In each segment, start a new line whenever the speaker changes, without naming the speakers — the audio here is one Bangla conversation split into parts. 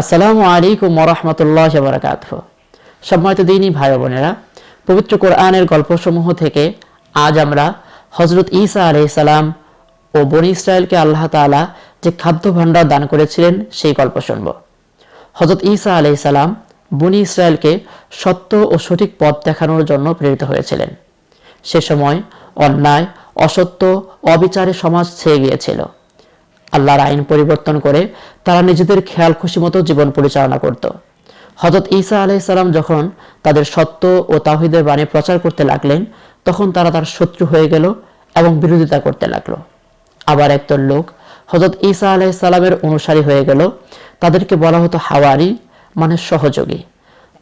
আসসালামু আলাইকুম ওরহমতুল্লাহ বারাকাত সম্মানিত দিনই ভাই বোনেরা, পবিত্র কোরআনের গল্পসমূহ থেকে আজ আমরা হজরত ঈসা আলাইহিস সালাম ও বনি ইসরায়েলকে আল্লাহ তাআলা যে খাদ্য ভাণ্ডার দান করেছিলেন, সেই গল্প শুনব। হজরত ঈসা আলাইহিস সালাম বনি ইসরায়েলকে সত্য ও সঠিক পথ দেখানোর জন্য প্রেরিত হয়েছিলেন। সে সময় অন্যায়, অসত্য, অবিচারে সমাজ ছেয়ে গিয়েছিল। আল্লাহর আইন পরিবর্তন করে তারা নিজেদের খেয়াল খুশি মতো জীবন পরিচালনা করত। হজরত ঈসা আলাইসাল্লাম যখন তাদের সত্য ও তাহিদের বাণী প্রচার করতে লাগলেন, তখন তারা তার শত্রু হয়ে গেল এবং বিরোধিতা করতে লাগল। আবার একদল লোক হজরত ঈসা আলাইসাল্লামের অনুসারী হয়ে গেল। তাদেরকে বলা হতো হাওয়ারি মানে সহযোগী।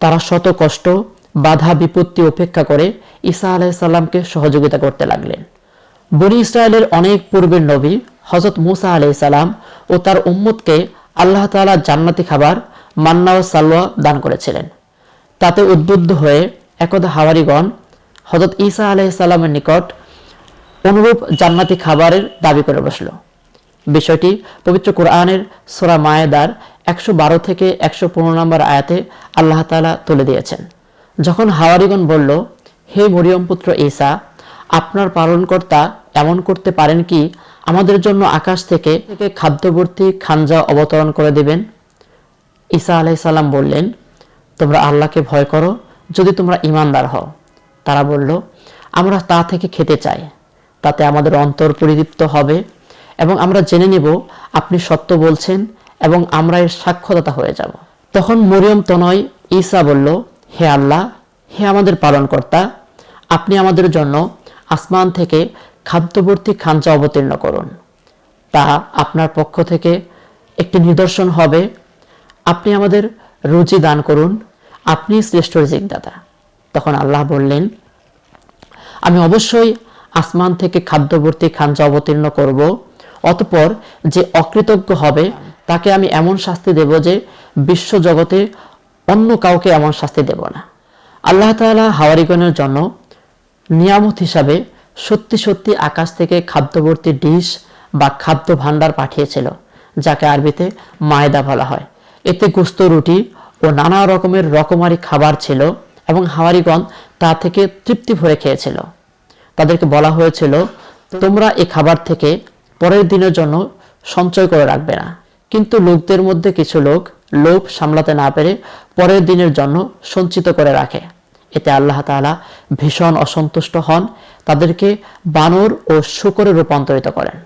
তারা শত কষ্ট, বাধা, বিপত্তি উপেক্ষা করে ঈসা আলাইসাল্লামকে সহযোগিতা করতে লাগলেন। বনি ইসরায়েলের অনেক পূর্বের নবী হজরত মুসা আলাইসাল্লাম ও তার উম্মতকে আল্লাহ তাআলা জান্নাতি খাবার, মান্না ও সালোয়া দান করেছিলেন। তাতে উদ্বুদ্ধ হয়ে একদা হাওয়ারিগণ হজরত ঈসা আলাইসাল্লামের নিকট অনুরূপ জান্নাতি খাবারের দাবি করে বসল। বিষয়টি পবিত্র কোরআনের সোরা মায়েদার একশো বারো থেকে একশো পনেরো নম্বর আয়াতে আল্লাহ তাআলা তুলে দিয়েছেন। যখন হাওয়ারিগণ বলল, হে মরিয়ম পুত্র ঈসা, আপনার পালনকর্তা এমন করতে পারেন কি, আমাদের জন্য আকাশ থেকে খাদ্যবর্তী খাঞ্জা অবতরণ করে দিবেন। ঈসা আলাইসাল্লাম বললেন, তোমরা আল্লাহকে ভয় করো, যদি তোমরা ইমানদার হও। তারা বলল, আমরা তা থেকে খেতে চাই। তাতে আমাদের অন্তর পরিদীপ্ত হবে এবং আমরা জেনে নিব, আপনি সত্য বলছেন এবং আমরা এর সাক্ষ্যদাতা হয়ে যাব। তখন মরিয়ম তনয় ঈসা বলল, হে আল্লাহ, হে আমাদের পালনকর্তা, আপনি আমাদের জন্য আসমান থেকে খাদ্যবর্তী খাঞ্চা অবতীর্ণ করুন। তা আপনার পক্ষ থেকে একটি নিদর্শন হবে। আপনি আমাদের রুচি দান করুন। আপনি শ্রেষ্ঠ রিজিকদাতা। তখন আল্লাহ বললেন, আমি অবশ্যই আসমান থেকে খাদ্যবর্তী খাঞ্চা অবতীর্ণ করব। অতপর যে অকৃতজ্ঞ হবে, তাকে আমি এমন শাস্তি দেব যে বিশ্ব জগতে অন্য কাউকে এমন শাস্তি দেব না। আল্লাহ তাআলা হাওয়ারিগণের জন্য নিয়ামত হিসাবে সত্যি সত্যি আকাশ থেকে খাদ্যবর্তী ডিশ বা খাদ্য ভাণ্ডার পাঠিয়েছিল, যাকে আরবিতে মায়দা বলা হয়। এতে গোস্ত, রুটি ও নানা রকমের রকমারি খাবার ছিল এবং হাওয়ারিগণ তা থেকে তৃপ্তি ভরে খেয়েছিল। তাদেরকে বলা হয়েছিল, তোমরা এ খাবার থেকে পরের দিনের জন্য সঞ্চয় করে রাখবে না। কিন্তু লোকদের মধ্যে কিছু লোক লোভ সামলাতে না পেরে পরের দিনের জন্য সঞ্চিত করে রাখে। এতে আল্লাহ তাআলা ভীষণ অসন্তুষ্ট হন, তাদেরকে বানর ও শুকরে রূপান্তরিত করেন।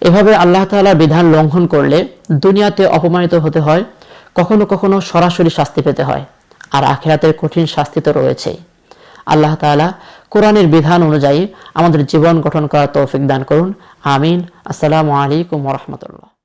এভাবে আল্লাহ তাআলার বিধান লঙ্ঘন করলে দুনিয়াতে অপমানিত হতে হয়, কখনো কখনো সরাসরি শাস্তি পেতে হয়, আর আখেরাতের কঠিন শাস্তি তো রয়েছেই। আল্লাহ তাআলা কোরআনের বিধান অনুযায়ী আমাদের জীবন গঠন করার তৌফিক দান করুন। আমিন। আসসালামু আলাইকুম রহমতুল্লাহ।